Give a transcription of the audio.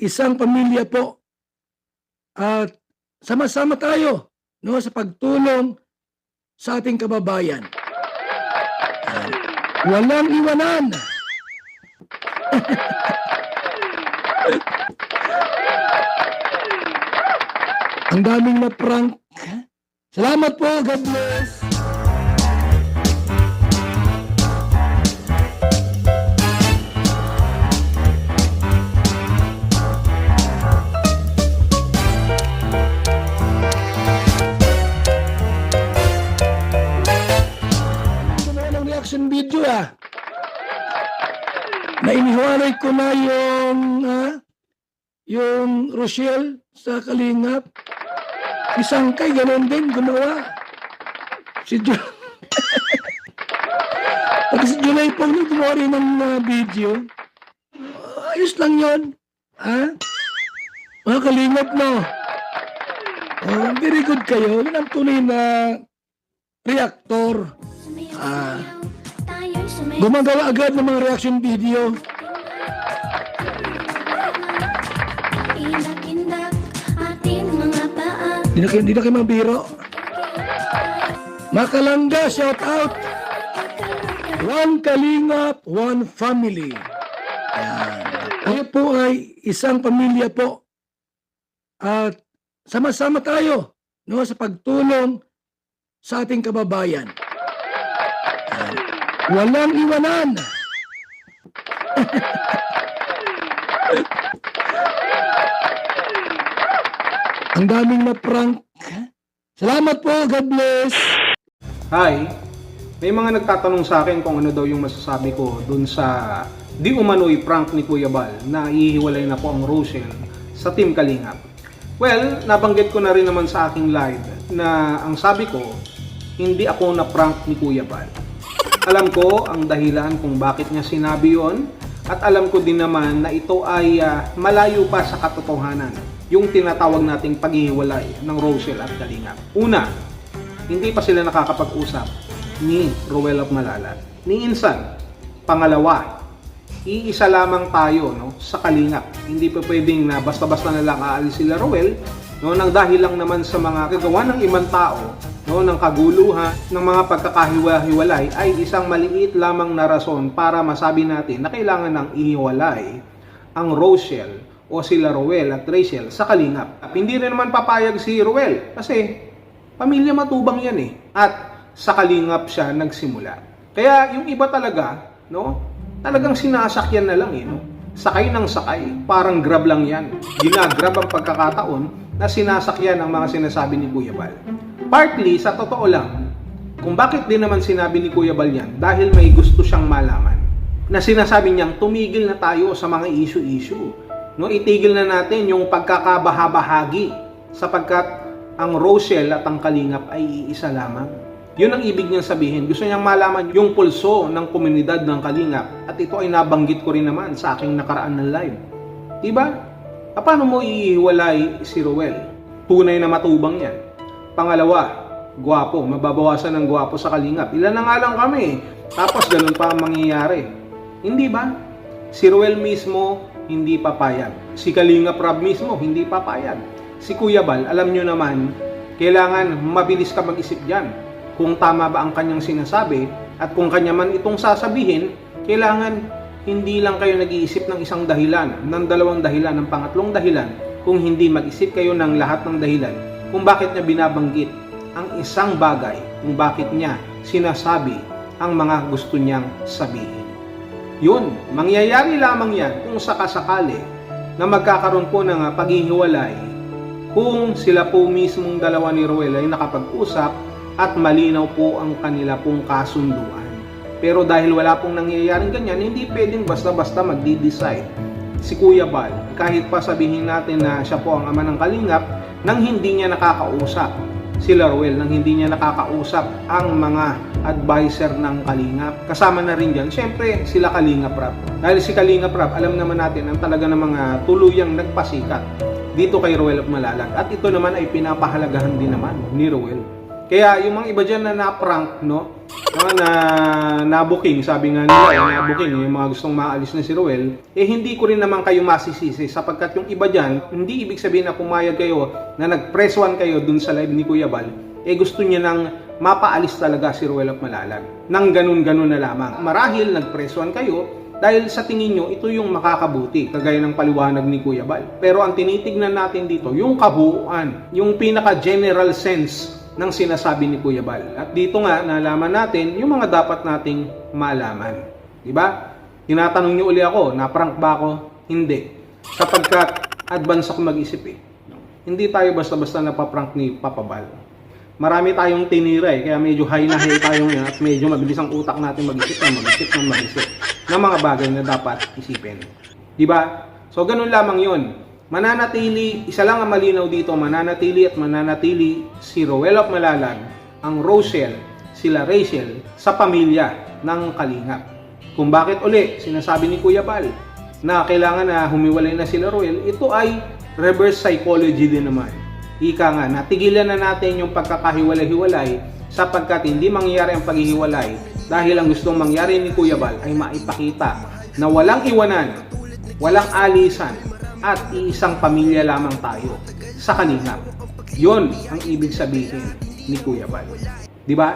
isang pamilya po. At sama-sama tayo no sa pagtulong sa ating kababayan. Yan. Walang iwanan. Ang daming na prank. Salamat po. God bless. Reaction video ah. Nainiwalay ko na yung ah, yung Rochelle sa Kalingap. Isang kay ganun din gumawa. Si Jo Pati si July po gumawa rin ng ah, video. Ayos lang yon. Ha? Mga kalingap no. Oh, very good kayo. Yun ang tunay na reactor. Ah, gumagawa agad ng mga reaction video. Mga na kayo, na kayo mabiro. Makalangga, shout out. One Kalingap, one family. Yan. Tayo po ay isang pamilya po. At sama-sama tayo no, sa pagtulong sa ating kababayan. Walang iwanan. Ang daming na prank. Salamat po. God bless. Hi, may mga nagtatanong sa akin kung ano daw yung masasabi ko dun sa di umano'y prank ni Kuya Bal na ihiwalay na po ang Rochelle sa Team Kalingap. Well, nabanggit ko na rin naman sa aking live na ang sabi ko, hindi ako na prank ni Kuya Bal. Alam ko ang dahilan kung bakit niya sinabi yon at alam ko din naman na ito ay ah, malayo pa sa katotohanan yung tinatawag nating paghihiwalay ng Rochelle at Kalingap. Una, hindi pa sila nakakapag-usap ni Rowell of Malalat. Ni Insan. Pangalawa, iisa lamang tayo no, sa Kalingap. Hindi pa pwedeng na basta-basta na lang aalis sila Rowell no, nang dahil lang naman sa mga kagawa ng ibang tao no, ng kaguluhan, ng mga pagkakahiwa-hiwalay ay isang maliit lamang na rason para masabi natin na kailangan ng ihiwalay ang Rochelle o sila Rowell at Rachel sa Kalingap. Hindi rin naman papayag si Rowell kasi pamilya matubang yan eh. At sa Kalingap siya nagsimula. Kaya yung iba talaga, no, talagang sinasakyan na lang eh. No? Sakay ng sakay, parang grab lang yan. Ginagrab ang pagkakataon na sinasakyan ang mga sinasabi ni Kuya Bal. Partly, sa totoo lang, kung bakit din naman sinabi ni Kuya Bal yan, dahil may gusto siyang malaman na sinasabi niyang tumigil na tayo sa mga issue-issue. No, itigil na natin yung pagkakabahabahagi sapagkat ang Rochelle at ang Kalingap ay iisa lamang. Yun ang ibig niyang sabihin. Gusto niyang malaman yung pulso ng komunidad ng Kalingap at ito ay nabanggit ko rin naman sa aking nakaraan ng live. Diba? Paano mo iiwalay si Rowell? Tunay na matubang yan. Pangalawa, gwapo. Mababawasan ng gwapo sa Kalingap. Ilan na nga lang kami. Tapos ganun pa ang mangyayari. Hindi ba? Si Ruel mismo, hindi papayag. Si Kalinga Prab mismo, hindi papayag. Si Kuya Bal, alam nyo naman, kailangan mabilis ka mag-isip dyan. Kung tama ba ang kanyang sinasabi, at kung kanya man itong sasabihin, kailangan hindi lang kayo nag-iisip ng isang dahilan, ng dalawang dahilan, ng pangatlong dahilan, kung hindi mag-isip kayo ng lahat ng dahilan, kung bakit niya binabanggit ang isang bagay, kung bakit niya sinasabi ang mga gusto niyang sabihin. Yun, mangyayari lamang yan kung sakasakali na magkakaroon po ng paghihiwalay kung sila po mismong dalawa ni Roel ay nakapag-usap at malinaw po ang kanila pong kasunduan. Pero dahil wala pong nangyayaring ganyan, hindi pwedeng basta-basta magdi-decide si Kuya Bal, kahit pa sabihin natin na siya po ang ama ng kalingap, nang hindi niya nakakausap sila Roel, nang hindi niya nakakausap ang mga advisor ng Kalingap. Kasama na rin dyan, syempre sila Kalingap Rap. Dahil si Kalingap Rap, alam naman natin ang talaga ng mga tuluyang nagpasikat dito kay Roel of Malalag. At ito naman ay pinapahalagahan din naman ni Roel. Kaya yung mga iba dyan na na-prank, no? Mga na nabuking, sabi nga nila, yung nabuking, yung mga gustong maalis na si Ruel, eh hindi ko rin naman kayo masisisi sapagkat yung iba dyan, hindi ibig sabihin na pumayag kayo na nag-press one kayo dun sa live ni Kuya Bal, eh gusto niya nang mapaalis talaga si Ruel of Malalag. Nang ganun-ganun na lamang. Marahil nag-press one kayo dahil sa tingin nyo, ito yung makakabuti, kagaya ng paliwanag ni Kuya Bal. Pero ang tinitignan natin dito, yung kabuuan, yung pinaka-general sense ng sinasabi ni Kuya Bal. At dito nga, nalaman natin yung mga dapat nating malaman. Di ba? Tinatanong niyo uli ako, na-prank ba ako? Hindi. Kapagkat advance ako mag-isip eh. Hindi tayo basta-basta napaprank ni Papa Bal. Marami tayong tinira eh, kaya medyo high na high tayo ngayon at medyo mabilis ang utak natin mag-isip ng mag-isip ng mag-isip ng mga bagay na dapat isipin. Di ba? So, ganun lamang yun. Mananatili, isa lang ang malinaw dito, mananatili at mananatili si Rowell of Malalag, ang Rochelle, sila Rachel, sa pamilya ng Kalingap. Kung bakit uli, sinasabi ni Kuya Bal, na kailangan na humiwalay na sila Royal, ito ay reverse psychology din naman. Ika nga, natigilan na natin yung pagkakahiwalay-hiwalay sapagkat hindi mangyayari ang paghihiwalay dahil ang gustong mangyari ni Kuya Bal ay maipakita na walang iwanan, walang alisan, at iisang pamilya lamang tayo sa kanina. Yon ang ibig sabihin ni Kuya Bal. Di ba?